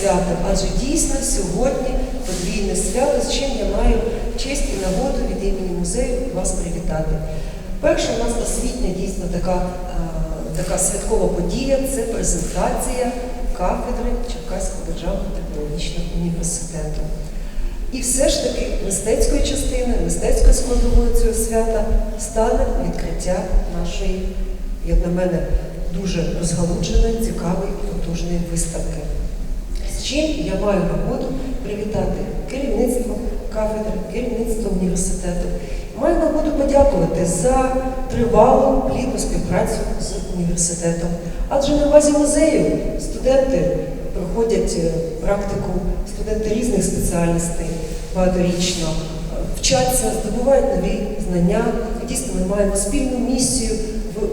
святом, адже дійсно сьогодні подвійне свято, з чим я маю честь і нагоду від імені музею вас привітати. Перша у нас освітня дійсно така, е, така святкова подія це презентація кафедри Черкаського державного технологічного університету. І все ж таки мистецькою частиною, мистецькою складовою цього свята стане відкриття нашої, як на мене, дуже розгалудженої, цікавої і потужної виставки. З чим я маю нагоду привітати керівництво кафедри, керівництво університету. Маю нагоду подякувати за тривалу плідну співпрацю з університетом. Адже на базі музею студенти проходять е, практику, студенти різних спеціальностей багаторічно, е, вчаться, здобувають нові знання. І дійсно ми маємо спільну місію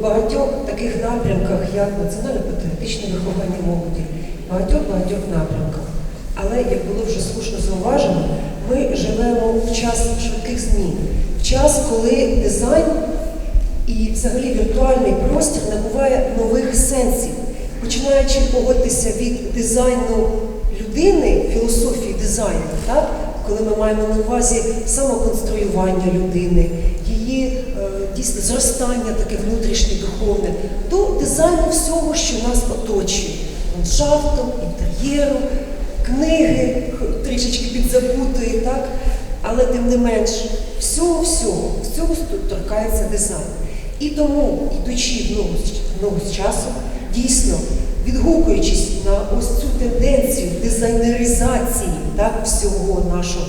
багатьох таких напрямках, як національно-патріотичне виховання молоді, багатьох-багатьох напрямках. Але, як було вже слушно зауважено, ми живемо в час швидких змін, в час, коли дизайн і взагалі віртуальний простір набуває нових сенсів, починаючи погодитися від дизайну людини, філософії дизайну, так? коли ми маємо на увазі самоконструювання людини, дійсно зростання таке внутрішнє духовне, до дизайну всього, що нас оточує, ландшафтом, інтер'єром, книги трішечки підзабутої, так? але тим не менш, всього-всього, всього тут торкається дизайн. І тому, ідучи в ногу в ногу з часом, дійсно, відгукуючись на ось цю тенденцію дизайнеризації так, всього нашого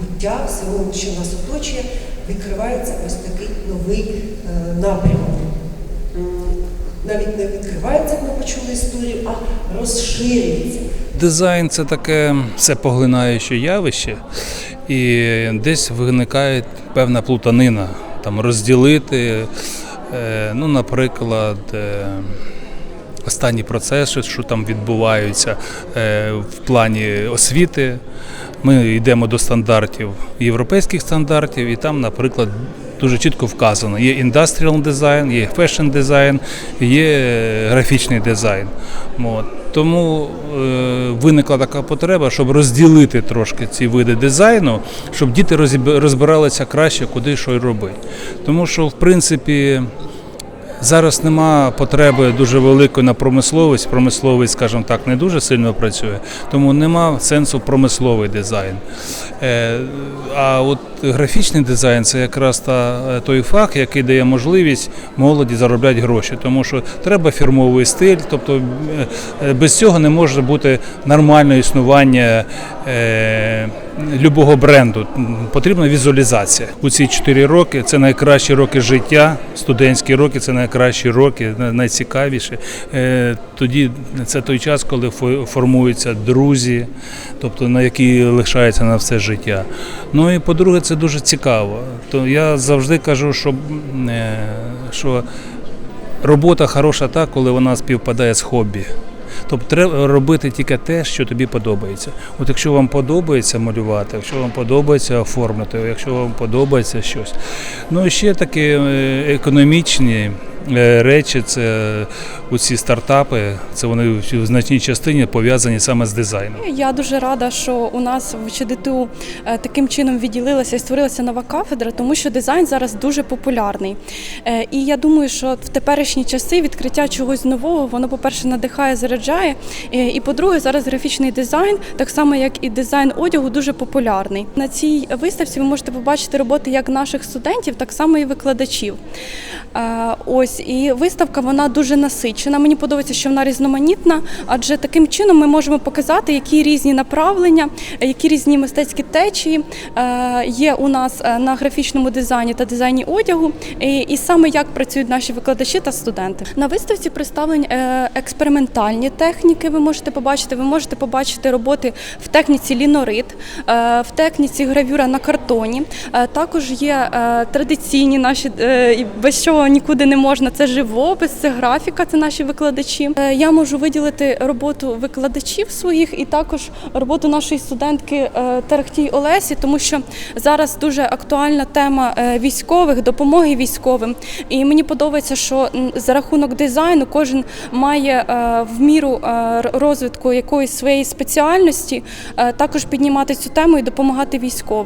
буття, всього, що нас оточує, відкривається ось такий новий е, напрямок. Навіть не відкривається, як ми почули історію, а розширюється. Дизайн це таке всепоглинаюче явище, і десь виникає певна плутанина. Там розділити, е, ну, наприклад, е, останні процеси, що там відбуваються е, в плані освіти. Ми йдемо до стандартів, європейських стандартів, і там, наприклад, дуже чітко вказано: є індастріал дизайн, є фешн дизайн, є графічний дизайн. От. Тому е, виникла така потреба, щоб розділити трошки ці види дизайну, щоб діти розбиралися краще, куди що й робити. Тому що, в принципі, Зараз нема потреби дуже великої на промисловість. Промисловість, скажімо так, не дуже сильно працює, тому нема сенсу промисловий дизайн. Е, А от графічний дизайн це якраз та, е, той фах, який дає можливість молоді заробляти гроші, тому що треба фірмовий стиль, тобто е, без цього не може бути нормальне існування любого бренду. Потрібна візуалізація. У ці 4 роки це найкращі роки життя, студентські роки це найкращі роки, най- найцікавіші. Е, Тоді це той час, коли фо- формуються друзі, тобто на які лишаються на все життя. Ну і по-друге, це дуже цікаво. То я завжди кажу, що, е, що робота хороша так, коли вона співпадає з хобі. Тобто треба робити тільки те, що тобі подобається. От якщо вам подобається малювати, якщо вам подобається оформити, якщо вам подобається щось. Ну і ще такі е, економічні речі, це оці стартапи, це вони в значній частині пов'язані саме з дизайном. Я дуже рада, що у нас в ЧДТУ е, таким чином відділилася і створилася нова кафедра, тому що дизайн зараз дуже популярний. Е, І я думаю, що в теперішні часи відкриття чогось нового, воно, по-перше, надихає, заряджає. е, І по-друге, зараз графічний дизайн, так само як і дизайн одягу, дуже популярний. На цій виставці ви можете побачити роботи як наших студентів, так само і викладачів. Е, Ось і виставка вона дуже насичена. Мені подобається, що вона різноманітна, адже таким чином ми можемо показати, які різні направлення, які різні мистецькі течії е, є у нас е, на графічному дизайні та дизайні одягу, і, саме як працюють наші викладачі та студенти. На виставці представлені е, експериментальні техніки. Ви можете побачити. Ви можете побачити роботи в техніці лінорит, в техніці гравюра на картоні. Також є традиційні наші, без чого нікуди не можна технічна, це живопис, це графіка, це наші викладачі. Е, Я можу виділити роботу викладачів своїх і також роботу нашої студентки е, Тарахтій Олесі, тому що зараз дуже актуальна тема е, військових, допомоги військовим. І мені подобається, що за рахунок дизайну кожен має в міру розвитку якоїсь своєї спеціальності також піднімати цю тему і допомагати військовим.